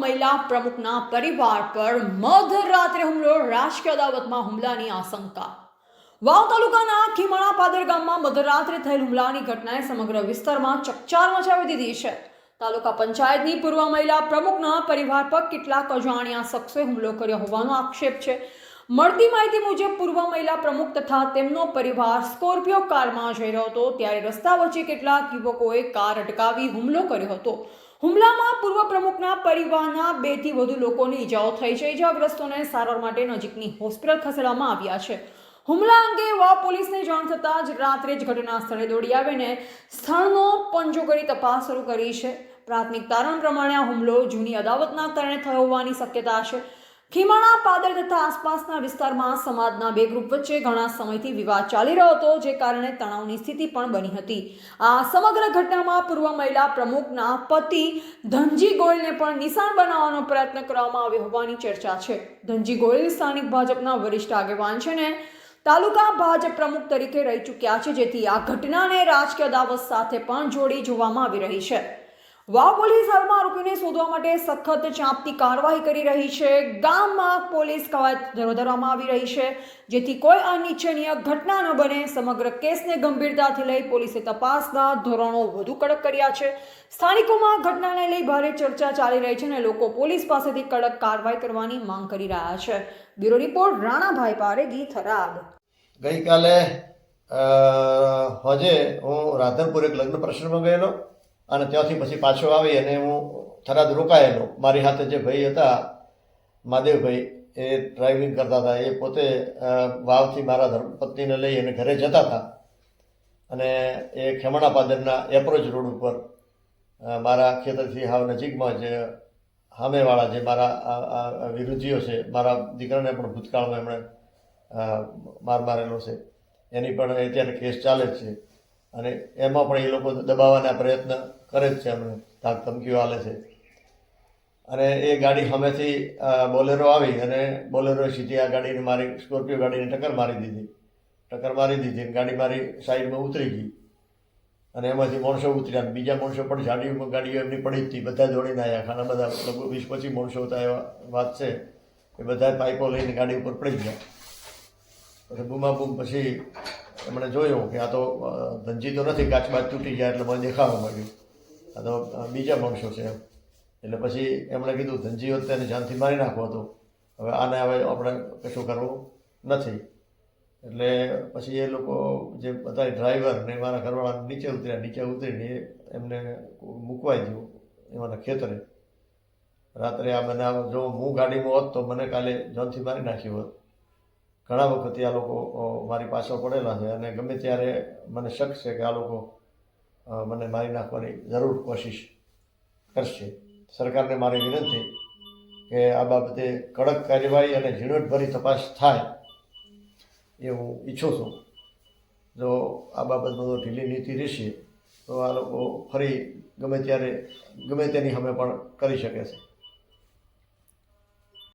મહિલા પ્રમુખના પરિવાર પર મધરાત્રે હુમલો, રાજકીય અદાવતમાં હુમલાની આશંકા. વાવ તાલુકાના ખીમણા પાદર ગામમાં મધરાત્રે થયેલ હુમલાની ઘટનાએ સમગ્ર વિસ્તારમાં ચકચાર મચાવી દીધી છે. તાલુકા પંચાયતની પૂર્વ મહિલા પ્રમુખના પરિવાર પર કેટલાક અજાણ્યા શખ્સોએ હુમલો કર્યો હોવાનો આક્ષેપ છે. મળતી માહિતી મુજબ પૂર્વ મહિલા પ્રમુખ તથા તેમનો પરિવાર સ્કોર્પિયો કારમાં જઈ રહ્યો હતો. ત્યારે રસ્તા વચ્ચે કેટલાક યુવકોએ કાર અટકાવી હુમલો કર્યો હતો. હુમલામાં પૂર્વ પ્રમુખના પરિવારના બેથી વધુ લોકોને ઈજાઓ થઈ છે. ઈજાગ્રસ્તોને સારવાર માટે નજીકની હોસ્પિટલ ખસેડવામાં આવ્યા છે. હુમલા અંગે વાવ પોલીસને જાણ થતાં જ રાત્રે જ ઘટના સ્થળે દોડી આવીને સ્થળનો પંજો કરી તપાસ શરૂ કરી છે. પ્રાથમિક તારણ પ્રમાણે આ હુમલો જૂની અદાવતના કારણે થયો હોવાની શક્યતા છે. ખીમાણા પાદર તથા આસપાસના વિસ્તારમાં સમાજના બે ગ્રુપ વચ્ચે ઘણા સમયથી વિવાદ ચાલી રહ્યો હતો, જે કારણે તણાવની સ્થિતિ પણ બની હતી. આ સમગ્ર ઘટનામાં પૂર્વ મહિલા પ્રમુખના પતિ ધનજી ગોયલને પણ નિશાન બનાવવાનો પ્રયત્ન કરવામાં આવ્યો હોવાની ચર્ચા છે. ધનજી ગોયલ સ્થાનિક ભાજપના વરિષ્ઠ આગેવાન છે ને તાલુકા ભાજપ પ્રમુખ તરીકે રહી ચૂક્યા છે, જેથી આ ઘટનાને રાજકીય દાવત સાથે પણ જોડી જોવામાં આવી રહી છે. વાવ પોલીસ હાલમાં આરોપીને શોધવા માટે સખત ચાંપતી કાર્યવાહી કરી રહી છે. ગામમાં પોલીસ કવાયત ધરોધરવામાં આવી રહી છે. જેથી કોઈ અનિચ્છનીય ઘટના ન બને. સમગ્ર કેસને ગંભીરતાથી લઈ પોલીસે તપાસના ધોરણો વધુ કડક કર્યા છે. સ્થાનિકોમાં ઘટનાને લઈ ભારે ચર્ચા ચાલી રહી છે અને લોકો પોલીસ પાસેથી કડક કાર્યવાહી કરવાની માંગ કરી રહ્યા છે. Bureau report, Ranabhai Paregi, Tharad. ગઈકાલે હોજે હું રાધનપુર એક લગ્ન પ્રસંગમાં ગયેલો. અને ત્યાંથી પછી પાછો આવી અને હું થરાદ રોકાયેલો. મારી સાથે જે ભાઈ હતા, મહાદેવભાઈ, એ ડ્રાઇવિંગ કરતા હતા. એ પોતે વાવથી મારા ધર્મપત્નીને લઈ અને ઘરે જતા હતા. અને એ ખેમણા પાદરના એપ્રોચ રોડ ઉપર મારા ખેતરથી હાવ નજીકમાં જ સામેવાળા જે મારા વિરોધીઓ છે, મારા દીકરાને પણ ભૂતકાળમાં એમણે માર મારેલો છે. એની પણ અત્યારે કેસ ચાલે છે. અને એમાં પણ એ લોકો દબાવવાના પ્રયત્ન કરે જ છે એમને. ધાક ધમકીઓ આલે છે. અને એ ગાડી સામેથી બોલેરો આવી અને બોલેરો સીધી આ ગાડીને મારી, સ્કોર્પિયો ગાડીને ટક્કર મારી દીધી. ટક્કર મારી દીધી ગાડી મારી સાઈડમાં ઉતરી ગઈ. અને એમાંથી માણસો ઉતર્યા બીજા માણસો પણ ગાડીઓ ગાડીઓ એમની પડી હતી. બધા દોડીને આવ્યા ખાના બધા લગભગ વીસ પચીસ માણસો હતા એવા વાત છે. એ બધા પાઇપો લઈને ગાડી ઉપર પડી ગયા. પછી બૂમાબૂમ પછી એમણે જોયું કે આ તો ધંજી તો નથી કાચબાચ તૂટી ગયા એટલે મને દેખાવા માંડ્યું. આ તો બીજા માણસો છે એમ. એટલે પછી એમણે કીધું, ધનજી હોત તેને જાનથી મારી નાખવો હતો હવે આને હવે આપણે કશું કરવું નથી. એટલે પછી એ લોકો જે બધા ડ્રાઈવર ને મારા ઘરવાળા નીચે ઉતર્યા, નીચે ઉતરીને એમને મૂકવાઈ દીધું એમાંના ખેતરે. રાત્રે આ બનાવ જો હું ગાડીમાં હોત તો મને કાલે જાનથી મારી નાખ્યું હોત. ઘણા વખત આ લોકો મારી પાછળ પડેલા છે અને ગમે ત્યારે મને શક છે કે આ લોકો મને મારી નાખવાની જરૂર કોશિશ કરશે. સરકારને મારી વિનંતી કે આ બાબતે કડક કાર્યવાહી અને ઝીણવટભરી તપાસ થાય એ હું ઈચ્છું છું. જો આ બાબતમાં જો ઢીલી નીતિ રહેશે, તો આ લોકો ફરી ગમે ત્યારે, ગમે તેની સામે પણ કરી શકે છે.